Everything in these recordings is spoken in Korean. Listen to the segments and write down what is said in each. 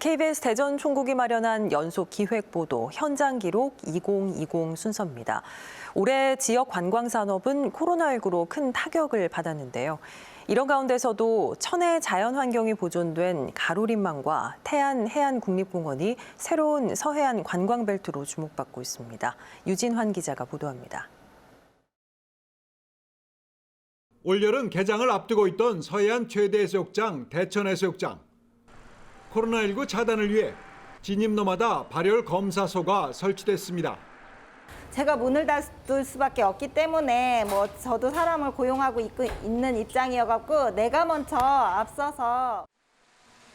KBS 대전 총국이 마련한 연속 기획 보도 현장 기록 2020 순서입니다. 올해 지역 관광 산업은 코로나19로 큰 타격을 받았는데요. 이런 가운데서도 천혜 자연 환경이 보존된 가로림망과 태안 해안 국립공원이 새로운 서해안 관광 벨트로 주목받고 있습니다. 유진환 기자가 보도합니다. 올여름 개장을 앞두고 있던 서해안 최대 해수욕장 대천 해수욕장. 코로나19 차단을 위해 진입로마다 발열 검사소가 설치됐습니다. 제가 문을 닫을 수밖에 없기 때문에 뭐 저도 사람을 고용하고 있고 있는 입장이어갖고 내가 먼저 앞서서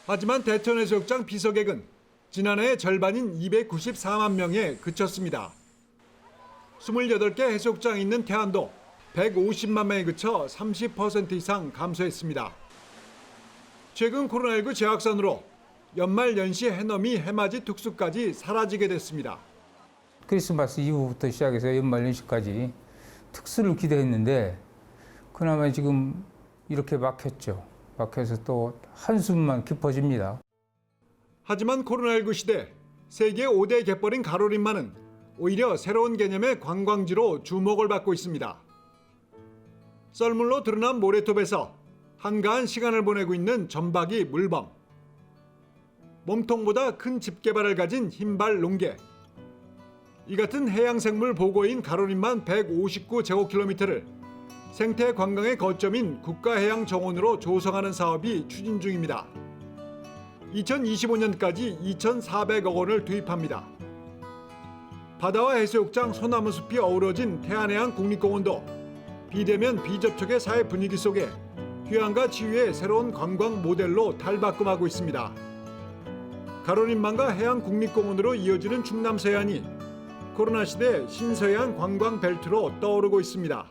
하지만 대천해수욕장 비서객은 지난해의 절반인 294만 명에 그쳤습니다. 28개 해수욕장이 있는 태안도 150만 명에 그쳐 30% 이상 감소했습니다. 최근 코로나19 재확산으로 연말 연시 해넘이 해맞이 특수까지 사라지게 됐습니다. 크리스마스 이후부터 시작해서 연말 연시까지 특수를 기대했는데 그나마 지금 이렇게 막혔죠. 막혀서 또 한숨만 깊어집니다. 하지만 코로나19 시대 세계 5대 갯벌인 가로림만은 오히려 새로운 개념의 관광지로 주목을 받고 있습니다. 썰물로 드러난 모래톱에서 한가한 시간을 보내고 있는 전박이 물범. 몸통보다 큰 집게발을 가진 흰발 농개. 이 같은 해양생물 보고인 가로림만 159제곱킬로미터를 생태 관광의 거점인 국가해양정원으로 조성하는 사업이 추진 중입니다. 2025년까지 2,400억 원을 투입합니다. 바다와 해수욕장, 소나무 숲이 어우러진 태안해안 국립공원도 비대면 비접촉의 사회 분위기 속에 휴양과 치유의 새로운 관광 모델로 탈바꿈하고 있습니다. 가로림만과 해안국립공원으로 이어지는 충남 서해안이 코로나 시대 신서해안 관광 벨트로 떠오르고 있습니다.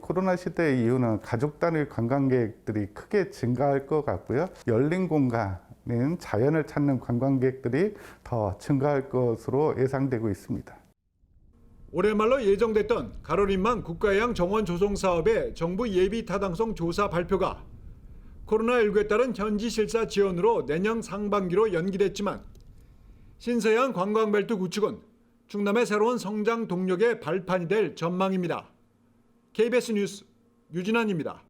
코로나 시대 이후는 가족 단위 관광객들이 크게 증가할 것 같고요. 열린 공간은 자연을 찾는 관광객들이 더 증가할 것으로 예상되고 있습니다. 올해 말로 예정됐던 가로림만 국가해양 정원 조성 사업의 정부 예비 타당성 조사 발표가 코로나19에 따른 현지 실사 지연으로 내년 상반기로 연기됐지만 신서해안 관광벨트 구축은 충남의 새로운 성장 동력의 발판이 될 전망입니다. KBS 뉴스 유진환입니다.